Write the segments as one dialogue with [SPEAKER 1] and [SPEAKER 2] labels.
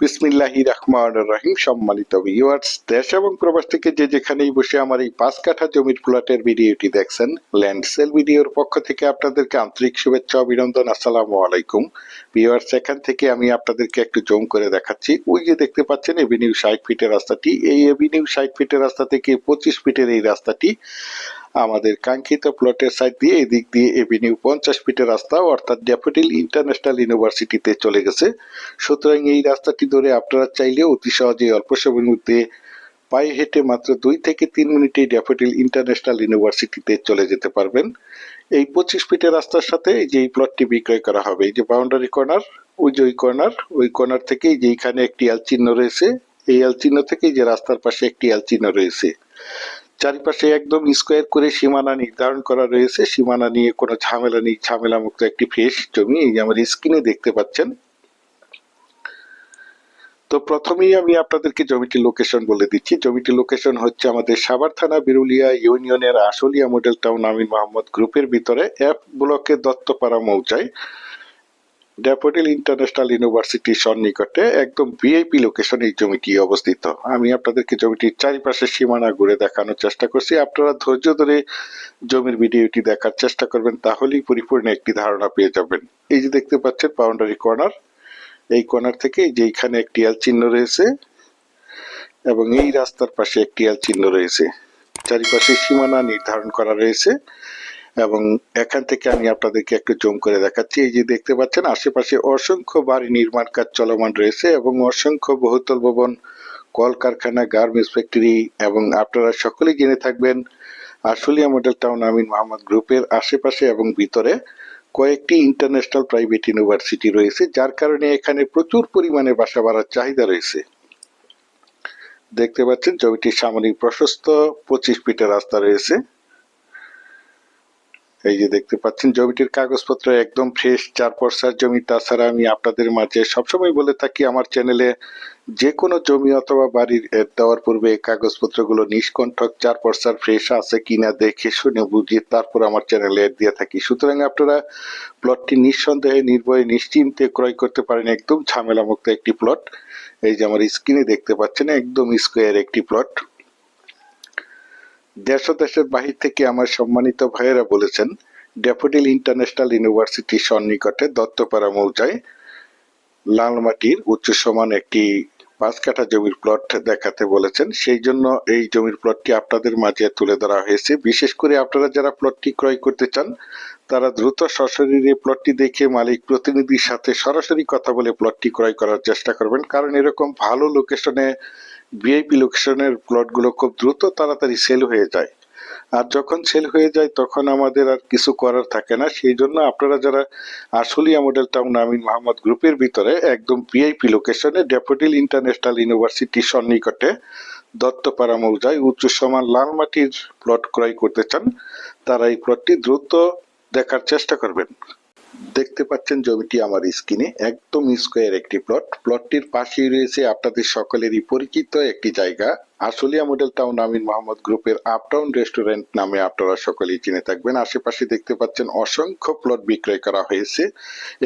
[SPEAKER 1] বিসমিল্লাহি রহমান রহিম, সম্মানিত ভিউয়ার্স দেশ এবং প্রবাস থেকে যে যেখানেই বসে আমার এই পাঁচ কাঠা জমির প্লটের ভিডিওটি দেখছেন ল্যান্ড সেল ভিডিওর পক্ষ থেকে আপনাদেরকে আন্তরিক শুভেচ্ছা, অভিনন্দন, আসসালামু আলাইকুম। ভিউয়ার্স এখান থেকে আমি আপনাদেরকে একটু জম করে দেখাচ্ছি। ওই যে দেখতে পাচ্ছেন এভিনিউ ষাট ফিটের রাস্তাটি। এই এভিনিউ ষাট ফিটের রাস্তা থেকে পঁচিশ ফিটের এই রাস্তাটি। আমাদের কাঙ্ক্ষিত প্লটের সাইড দিয়ে এদিক দিয়ে এভিনিউ পঞ্চাশ ফিটের রাস্তা, অর্থাৎ ড্যাফোডিল ইন্টারন্যাশনাল ইউনিভার্সিটিতে চলে গেছে। সুতরাং এই রাস্তাটি ধরে আপনারা চাইলে অতি সহজে অল্প সময়ের মধ্যে পায়ে হেঁটে মাত্র দুই থেকে তিন মিনিটে ড্যাফোডিল ইন্টারন্যাশনাল ইউনিভার্সিটিতে চলে যেতে পারবেন। এই পঁচিশ ফিটের রাস্তার সাথে যে এই প্লটটি বিক্রয় করা হবে, এই যে বাউন্ডারি কর্নার ওই যে ওই কর্নার ওই কর্নার থেকে এই যে এখানে একটি এল চিহ্ন রয়েছে, এই এল চিহ্ন থেকে যে রাস্তার পাশে একটি এল চিহ্ন রয়েছে। চারিপাশে একদম স্কোয়ার করে সীমানা নির্ধারণ করা রয়েছে। সীমানা নিয়ে কোনো ঝামেলা নেই। ঝামেলা মুক্ত একটি ফ্রেশ জমি এই আমার স্ক্রিনে দেখতে পাচ্ছেন। তো প্রথমেই আমি আপনাদেরকে জমিটির লোকেশন বলে দিচ্ছি। জমিটির লোকেশন হচ্ছে আমাদের সাভার থানা, বিরুলিয়া ইউনিয়নের আশুলিয়া মডেল টাউন আমিন মোহাম্মদ গ্রুপের ভিতরে। এফ ব্লকে দত্তপাড়া মৌজায় ড্যাফোডিল ইন্টারন্যাশনাল ইউনিভার্সিটির সন্নিকটে একদম ভিআইপি লোকেশনে এই জমিটি অবস্থিত। আমি আপনাদেরকে জমিটির চারিপাশে সীমানা ঘুরে দেখানোর চেষ্টা করছি। আপনারা ধৈর্য ধরে জমির ভিডিওটি দেখার চেষ্টা করবেন, তাহলেই পরিপূর্ণ একটি ধারণা পেয়ে যাবেন। এই যে দেখতে পাচ্ছেন বাউন্ডারি কর্নার এই কর্নার থেকে যে এখানে একটি এল চিহ্ন রয়েছে এবং এই রাস্তার পাশে একটি এল চিহ্ন রয়েছে। চারিপাশে সীমানা নির্ধারণ করা রয়েছে। এবং এখান থেকে আমি আপনাদেরকে একটু জুম করে দেখাচ্ছি। এই যে দেখতে পাচ্ছেন, আশেপাশে অসংখ্য বাড়ি নির্মাণ কাজ চলমান রয়েছে এবং অসংখ্য বহুতল ভবন, কলকারখানা, গার্মেন্টস ফ্যাক্টরি এবং আপনারা সকলেই জেনে থাকবেন আশুলিয়া মডেল টাউন আমিন মোহাম্মদ গ্রুপের আশেপাশে এবং ভিতরে কয়েকটি ইন্টারন্যাশনাল প্রাইভেট ইউনিভার্সিটি রয়েছে, যার কারণে এখানে প্রচুর পরিমাণে বাসা বাড়ার চাহিদা রয়েছে। দেখতে পাচ্ছেন জমিটির সামরিক প্রশস্ত, পঁচিশ ফিটের রাস্তা রয়েছে। এই যে দেখতে পাচ্ছেন, জমিটির কাগজপত্র একদম ফ্রেশ চার পর্সার জমি। তাছাড়া আমি আপনাদের মাঝে সবসময় বলে থাকি, আমার চ্যানেলে যে কোনো জমি অথবা বাড়ির দেওয়ার পূর্বে কাগজপত্রগুলো নিষ্কণ্ঠক চার পর্সার ফ্রেশ আছে কিনা দেখে শুনে বুঝিয়ে তারপর আমার চ্যানেলে এড দিয়ে থাকি। সুতরাং আপনারা প্লটটি নিঃসন্দেহে, নির্ভয়ে, নিশ্চিন্তে ক্রয় করতে পারেন। একদম ঝামেলামুক্ত একটি প্লট এই যে আমার স্ক্রিনে দেখতে পাচ্ছেন, একদম স্কোয়ার একটি প্লট দেশ ও দেশের বাহির থেকে আমার সম্মানিত ভাইয়েরা বলেছেন, ড্যাফোডিল ইন্টারন্যাশনাল ইউনিভার্সিটির সন্নিকটে দত্তপাড়া মৌজায় লালমাটির উচ্চ সমান একটি পাঁচ কাঠা জমির প্লট দেখাতে বলেছেন। সেই জন্য এই জমির প্লটটি আপনাদের মাঝে তুলে ধরা হয়েছে। বিশেষ করে আপনারা যারা প্লটটি ক্রয় করতে চান, তারা দ্রুত সশরীরে প্লটটি দেখে মালিক প্রতিনিধির সাথে সরাসরি কথা বলে প্লটটি ক্রয় করার চেষ্টা করবেন। কারণ এরকম ভালো লোকেশনে ভিআইপি লোকেশনের প্লটগুলো খুব দ্রুত তাড়াতাড়ি সেল হয়ে যায়। আর যখন সেল হয়ে যায়, তখন আমাদের আর কিছু করার থাকে না। সেই জন্য আপনারা যারা আশুলিয়া মডেল টাউন আমিন মোহাম্মদ গ্রুপের ভিতরে একদম ভিআইপি লোকেশনে ড্যাফোডিল ইন্টারন্যাশনাল ইউনিভার্সিটির সন্নিকটে দত্তপাড়া মৌজায় উচ্চ সমান লাল মাটির প্লট ক্রয় করতে চান, তারা এই প্লটটি দ্রুত দেখার চেষ্টা করবেন। দেখতে পাচ্ছেন জমিটি আমার স্ক্রিনে, একদম স্কোয়ার একটি প্লট প্লটটির পাশেই রয়েছে আপনাদের সকলেরই পরিচিত একটি জায়গা আসলিয়া মডেল টাউন আমিন মোহাম্মদ গ্রুপের আপটাউন রেস্টুরেন্ট নামে আপনারা সকলেই চিনে থাকবেন। আশেপাশে দেখতে পাচ্ছেন অসংখ্য প্লট বিক্রয় করা হয়েছে।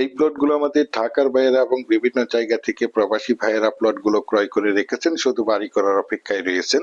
[SPEAKER 1] এই প্লটগুলো আমাদের ঢাকার ভাইয়েরা এবং বিভিন্ন জায়গা থেকে প্রবাসী ভাইয়েরা প্লটগুলো ক্রয় করে রেখেছেন, শুধু বাড়ি করার অপেক্ষায় রয়েছেন।